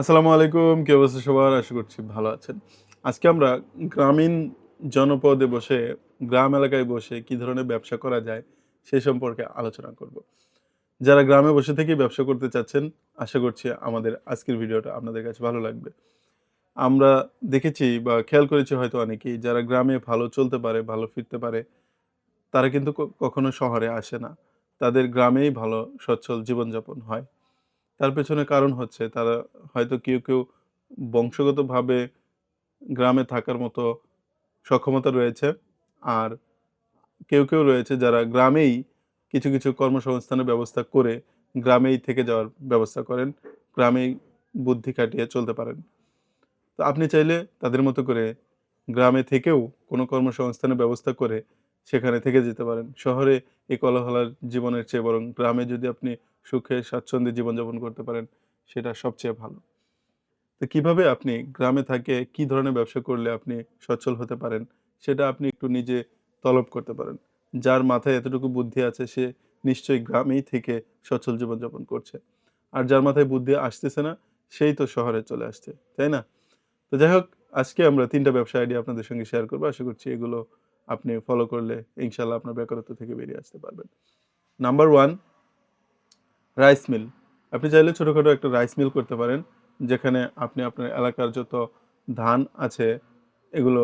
আসসালামু আলাইকুম, কি অবস্থা সবার? আশা করছি ভালো আছেন। আজকে আমরা গ্রামীণ জনপদে বসে, গ্রাম এলাকায় বসে কি ধরনের ব্যবসা করা যায় সে সম্পর্কে আলোচনা করব। যারা গ্রামে বসে থেকেই ব্যবসা করতে চাচ্ছেন, আশা করছি আমাদের আজকের ভিডিওটা আপনাদের কাছে ভালো লাগবে। আমরা দেখেছি বা খেয়াল করেছি হয়তো অনেকেই, যারা গ্রামে ভালো চলতে পারে, ভালো ফিরতে পারে, তারা কিন্তু কখনো শহরে আসে না। তাদের গ্রামেই ভালো, সচ্ছল জীবনযাপন হয়। তার পেছনে কারণ হচ্ছে তারা হয়তো কেউ কেউ বংশগতভাবে গ্রামে থাকার মতো সক্ষমতা রয়েছে আর কেউ কেউ রয়েছে যারা গ্রামেই কিছু কিছু কর্মসংস্থানের ব্যবস্থা করে গ্রামেই থেকে যাওয়ার ব্যবস্থা করেন, গ্রামেই বুদ্ধি কাটিয়ে চলতে পারেন। তো আপনি চাইলে তাদের মতো করে গ্রামে থেকেও কোনো কর্মসংস্থানের ব্যবস্থা করে সেখানে থেকে যেতে পারেন। শহরে এই কলহলার জীবনের চেয়ে বরং গ্রামে যদি আপনি সুখে স্বাচ্ছন্দ্যে জীবনযাপন করতে পারেন, সেটা সবচেয়ে ভালো। তো কীভাবে আপনি গ্রামে থাকে, কি ধরনের ব্যবসা করলে আপনি সচ্ছল হতে পারেন, সেটা আপনি একটু নিজে তলব করতে পারেন। যার মাথায় এতটুকু বুদ্ধি আছে, সে নিশ্চয়ই গ্রামেই থেকে সচ্ছল জীবনযাপন করছে। আর যার মাথায় বুদ্ধি আসতেছে না, সেই তো শহরে চলে আসছে, তাই না? তো যাই হোক, আজকে আমরা তিনটা ব্যবসা আইডিয়া আপনাদের সঙ্গে শেয়ার করব। আশা করছি এগুলো আপনি ফলো করলে ইনশাল্লাহ আপনার বেকারত্ব থেকে বেরিয়ে আসতে পারবেন। নাম্বার ওয়ান রাইস মিল আপনি চাইলে ছোটোখাটো একটা রাইস মিল করতে পারেন, যেখানে আপনি আপনার এলাকার যত ধান আছে, এগুলো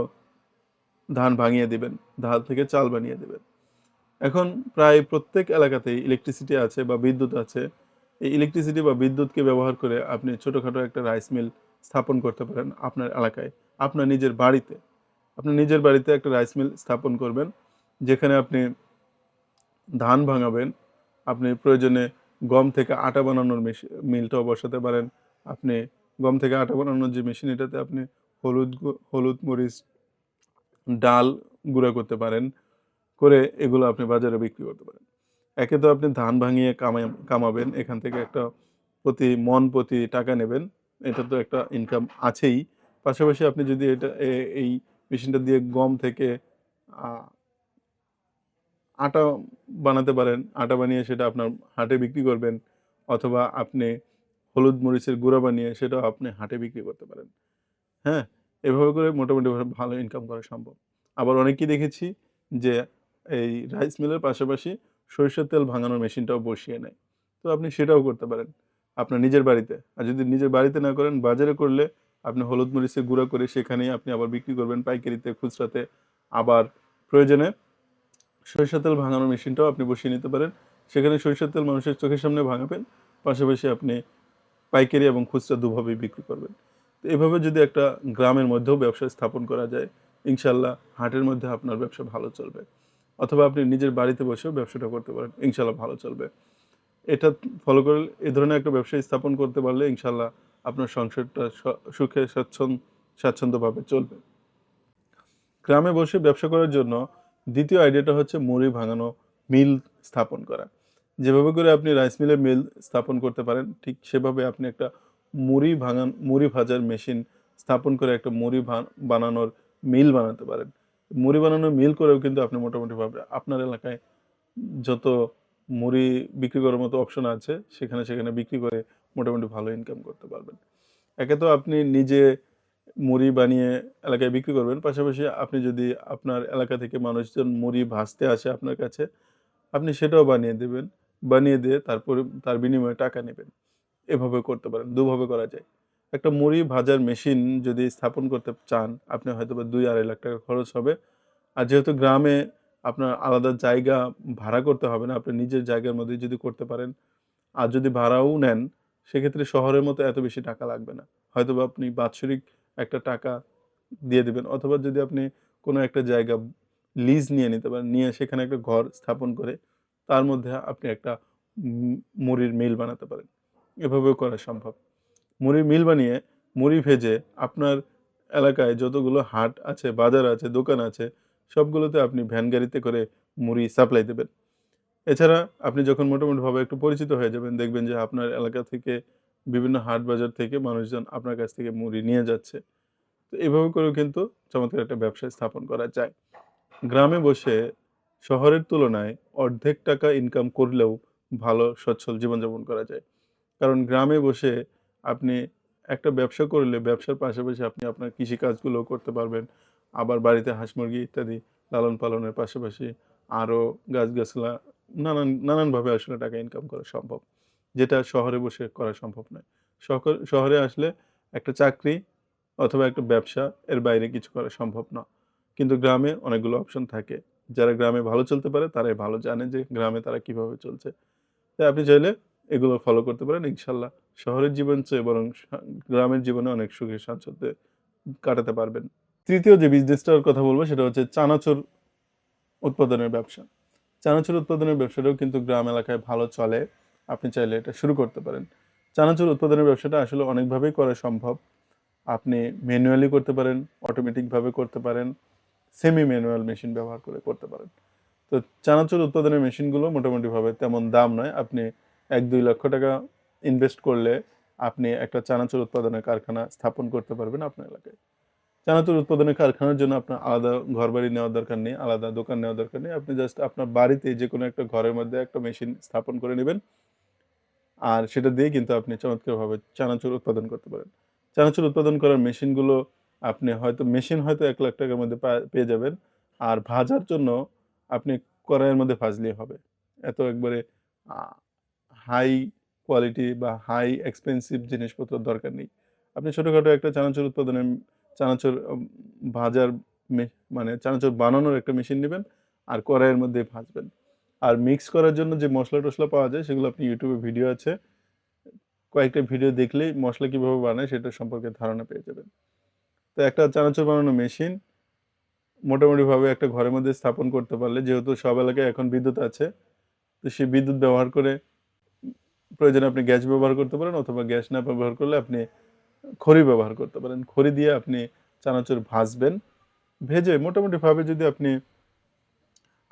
ধান ভাঙিয়ে দিবেন, ধান থেকে চাল বানিয়ে দেবেন। এখন প্রায় প্রত্যেক এলাকাতেই ইলেকট্রিসিটি আছে বা বিদ্যুৎ আছে। এই ইলেকট্রিসিটি বা বিদ্যুৎকে ব্যবহার করে আপনি ছোটোখাটো একটা রাইস মিল স্থাপন করতে পারেন আপনার এলাকায়, আপনার নিজের বাড়িতে। আপনি নিজের বাড়িতে একটা রাইস মিল স্থাপন করবেন, যেখানে আপনি ধান ভাঙাবেন, আপনি প্রয়োজনে গম থেকে আটা বানানোর মেশিন মিলটাও বসাতে পারেন। আপনি গম থেকে আটা বানানোর যে মেশিন এটাতে আপনি হলুদ হলুদ মরিচ, ডাল গুঁড়া করতে পারেন, করে এগুলো আপনি বাজারে বিক্রি করতে পারেন। একে তো আপনি ধান ভাঙিয়ে কামাই কামাবেন, এখান থেকে একটা প্রতি মন প্রতি টাকা নেবেন, এটা তো একটা ইনকাম আছেই। পাশাপাশি আপনি যদি এটা এই মেশিনটা দিয়ে গম থেকে আটা বানাতে পারেন, আটা বানিয়ে সেটা আপনার হাটে বিক্রি করবেন, অথবা আপনি হলুদ মরিচের গুঁড়া বানিয়ে সেটাও আপনি হাটে বিক্রি করতে পারেন। হ্যাঁ এভাবে করে মোটামুটি ভালো ইনকাম করা সম্ভব। আবার অনেকেই দেখেছি যে এই রাইস মিলের পাশাপাশি সরিষার তেল ভাঙানোর মেশিনটাও বসিয়ে নেয়। তো আপনি সেটাও করতে পারেন আপনার নিজের বাড়িতে। আর যদি নিজের বাড়িতে না করেন, বাজারে করলে আপনি হলুদ মরিচের গুঁড়া করে সেখানেই আপনি আবার বিক্রি করবেন, পাইকারিতে, খুচরাতে। আবার প্রয়োজনে সরিষার তেল ভাঙানোর মেশিনটাও আপনি বসিয়ে নিতে পারেন। সেখানে সরিষার তেল মানুষের চোখের সামনে ভাঙাবেন, পাশাপাশি আপনি পাইকারি এবং খুচরা দুভাবেই বিক্রি করবেন। তো এভাবে যদি একটা গ্রামের মধ্যেও ব্যবসা স্থাপন করা যায়, ইনশাল্লাহ হাটের মধ্যে আপনার ব্যবসা ভালো চলবে। অথবা আপনি নিজের বাড়িতে বসেও ব্যবসাটা করতে পারেন, ইনশাল্লাহ ভালো চলবে। এটা ফলো করে এ ধরনের একটা ব্যবসা স্থাপন করতে পারলে ইনশাল্লাহ আপনার সংসারটা সুখে স্বাচ্ছন্দ স্বাচ্ছন্দ্যভাবে চলবে। গ্রামে বসে ব্যবসা করার জন্য দ্বিতীয় আইডিয়াটা হচ্ছে মুড়ি ভাঙানো, মিল স্থাপন করা। যেভাবে করে আপনি রাইস মিলের মিল স্থাপন করতে পারেন, ঠিক সেভাবে আপনি একটা মুড়ি ভাঙান, মুড়ি ভাজার মেশিন স্থাপন করে একটা মুড়ি বানানোর মিল বানাতে পারেন। মুড়ি বানানোর মিল করেও কিন্তু আপনি মোটামুটিভাবে আপনার এলাকায় যত মুড়ি বিক্রি করার মতো অপশন আছে, সেখানে সেখানে বিক্রি করে মোটামুটি ভালো ইনকাম করতে পারবেন। একে তো আপনি নিজে মুড়ি বানিয়ে এলাকায় বিক্রি করবেন। পাশাপাশি আপনি যদি আপনার এলাকা থেকে মানুষজন মুড়ি ভাজতে আসে আপনার কাছে, আপনি সেটাও বানিয়ে দেবেন। বানিয়ে দিয়ে তারপরে তার বিনিময়ে টাকা নেবেন। এভাবে করতে পারেন, দুভাবে করা যায়। একটা মুড়ি ভাজার মেশিন যদি স্থাপন করতে চান, আপনি হয়তো বা দুই আড়াই লাখ টাকা খরচ হবে। আর যেহেতু গ্রামে আপনার আলাদা জায়গা ভাড়া করতে হবে না, আপনি নিজের জায়গার মধ্যে যদি করতে পারেন, আর যদি ভাড়াও নেন, সেক্ষেত্রে শহরের মতো এত বেশি টাকা লাগবে না। হয়তো বা আপনি বাৎসরিক একটা টাকা দিয়ে দেবেন, অথবা যদি আপনি কোনো একটা জায়গা লিজ নিয়ে নিতে পারেন, নিয়ে সেখানে একটা ঘর স্থাপন করে তার মধ্যে আপনি একটা মুড়ির মিল বানাতে পারেন। এভাবেও করা সম্ভব। মুড়ির মিল বানিয়ে মুড়ি ভেজে আপনার এলাকায় যতগুলো হাট আছে, বাজার আছে, দোকান আছে, সবগুলোতে আপনি ভ্যান গাড়িতে করে মুড়ি সাপ্লাই দেবেন। এছাড়া আপনি যখন মোটামুটিভাবে একটু পরিচিত হয়ে যাবেন, দেখবেন যে আপনার এলাকা থেকে বিভিন্ন হাট বাজার থেকে মানুষজন আপনার কাছ থেকে মুড়ি নিয়ে যাচ্ছে। তো এভাবে করেও কিন্তু চমৎকার একটা ব্যবসা স্থাপন করা যায়। গ্রামে বসে শহরের তুলনায় অর্ধেক টাকা ইনকাম করলেও ভালো, সচ্ছল জীবনযাপন করা যায়। কারণ গ্রামে বসে আপনি একটা ব্যবসা করলে ব্যবসার পাশাপাশি আপনি আপনার কৃষি কাজগুলো করতে পারবেন। আবার বাড়িতে হাঁস মুরগি ইত্যাদি লালন পালনের পাশাপাশি আরও গাছগাছলা নানান, নানানভাবে আসলে টাকা ইনকাম করা সম্ভব। যেটা শহরে বসে করা সম্ভব নয়। শহর আসলে একটা চাকরি অথবা একটা ব্যবসা এর বাইরে কিছু করা সম্ভব না। কিন্তু গ্রামে অনেকগুলো অপশন থাকে। যারা গ্রামে ভালো চলতে পারে, তারাই ভালো জানে যে গ্রামে তারা কীভাবে চলছে। তাই আপনি চাইলে এগুলো ফলো করতে পারেন ইনশাল্লাহ শহরের জীবন চেয়ে বরং গ্রামের জীবনে অনেক সুখে স্বাচ্ছন্দ্যে কাটাতে পারবেন। তৃতীয় যে বিজনেসটার কথা বলব, সেটা হচ্ছে চানাচুর উৎপাদনের ব্যবসা। চানাচুর উৎপাদনের ব্যবসাটাও কিন্তু গ্রাম এলাকায় ভালো চলে। আপনি চাইলে এটা শুরু করতে পারেন। চানাচুর উৎপাদনের ব্যবসাটা আসলে অনেকভাবেই করা সম্ভব। আপনি ম্যানুয়ালি করতে পারেন, অটোমেটিকভাবে করতে পারেন সেমি ম্যানুয়াল মেশিন ব্যবহার করে করতে পারেন। তো চানাচুর উৎপাদনের মেশিনগুলো মোটামুটিভাবে তেমন দাম নয়। আপনি এক দুই লক্ষ টাকা ইনভেস্ট করলে আপনি একটা চানাচুর উৎপাদনের কারখানা স্থাপন করতে পারবেন আপনার এলাকায়। চানাচুর উৎপাদনের কারখানার জন্য আপনার আলাদা ঘর বাড়ি নেওয়ার দরকার নেই, আলাদা দোকান নেওয়ার দরকার নেই। আপনি জাস্ট আপনার বাড়িতে যে কোনো একটা ঘরের মধ্যে একটা মেশিন স্থাপন করে নেবেন। আর সেটা দিয়ে কিন্তু আপনি চমৎকারভাবে চানাচুর উৎপাদন করতে পারেন। চানাচুর উৎপাদন করার মেশিনগুলো আপনি হয়তো, মেশিন হয়তো এক লাখ টাকার মধ্যে পেয়ে যাবেন। আর ভাজার জন্য আপনি কড়াইয়ের মধ্যে ভাজলেই হবে। এত একবারে হাই কোয়ালিটি বা হাই এক্সপেন্সিভ জিনিসপত্র দরকার নেই। আপনি ছোটোখাটো একটা চানাচুর উৎপাদনের চানাচুর ভাজার মানে চানাচুর বানানোর একটা মেশিন নেবেন আর কড়াইয়ের মধ্যে ভাজবেন। আর মিক্স করার জন্য যে মশলা টশলা পাওয়া যায়, সেগুলো আপনি ইউটিউবে ভিডিও আছে। কয়েকটা ভিডিও দেখলেই মশলা কীভাবে বানায় সেটা সম্পর্কে ধারণা পেয়ে যাবেন। তো একটা চানাচুর বানানো মেশিন মোটামুটিভাবে একটা ঘরের মধ্যে স্থাপন করতে পারলে, যেহেতু সব এলাকায় এখন বিদ্যুৎ আছে, তো সেই বিদ্যুৎ ব্যবহার করে প্রয়োজনে আপনি গ্যাস ব্যবহার করতে পারেন অথবা গ্যাস না ব্যবহার করলে আপনি খড়ি ব্যবহার করতে পারেন। খড়ি দিয়ে আপনি চানাচুর ভাজবেন, ভেজে মোটামুটিভাবে যদি আপনি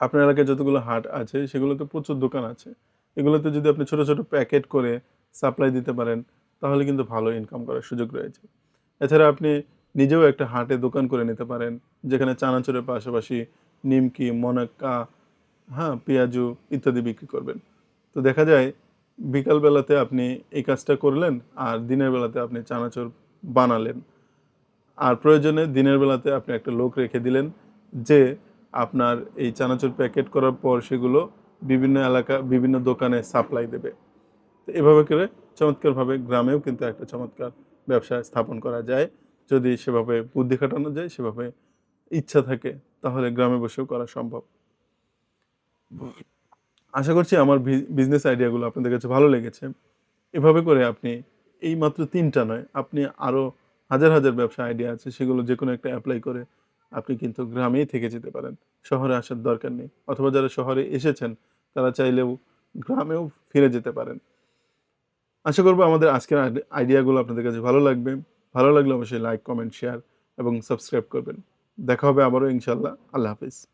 আপনার এলাকায় যতগুলো হাট আছে, সেগুলোতে প্রচুর দোকান আছে। এগুলোতে যদি আপনি ছোট ছোট প্যাকেট করে সাপ্লাই দিতে পারেন, তাহলে কিন্তু ভালো ইনকাম করার সুযোগ রয়েছে। এছাড়া আপনি নিজেও একটা হাটে দোকান করে নিতে পারেন, যেখানে চানাচুরের পাশাপাশি নিমকি, মনাক্কা হ্যাঁ পেঁয়াজু ইত্যাদি বিক্রি করবেন। তো দেখা যায় বিকালবেলাতে আপনি এই কাজটা করলেন, আর দিনের বেলাতে আপনি চানাচুর বানালেন। আর প্রয়োজনে দিনের বেলাতে আপনি একটা লোক রেখে দিলেন, যে আপনার এই চানাচুর প্যাকেট করার পর সেগুলো বিভিন্ন এলাকা, বিভিন্ন দোকানে সাপ্লাই দেবে। তো এভাবে করে চমৎকারভাবে গ্রামেও কিন্তু একটা চমৎকার ব্যবসা স্থাপন করা যায়। যদি সেভাবে বুদ্ধি খাটানো যায়, সেভাবে ইচ্ছা থাকে, তাহলে গ্রামে বসেও করা সম্ভব। আশা করছি আমার বিজনেস আইডিয়াগুলো আপনাদের কাছে ভালো লেগেছে। এভাবে করে আপনি এই মাত্র তিনটা নয়, আপনি আরও হাজার হাজার ব্যবসা আইডিয়া আছে, সেগুলো যে কোনো একটা অ্যাপ্লাই করে আপনি কিন্তু গ্রামেই থেকে যেতে পারেন। শহরে আসার দরকার নেই। অথবা যারা শহরে এসেছেন, তারা চাইলেও গ্রামেও ফিরে যেতে পারেন। আশা করব আমাদের আজকের আইডিয়াগুলো আপনাদের কাছে ভালো লাগবে। ভালো লাগলে অবশ্যই লাইক, কমেন্ট, শেয়ার এবং সাবস্ক্রাইব করবেন। দেখা হবে আবারও ইনশাল্লাহ আল্লাহ হাফিজ।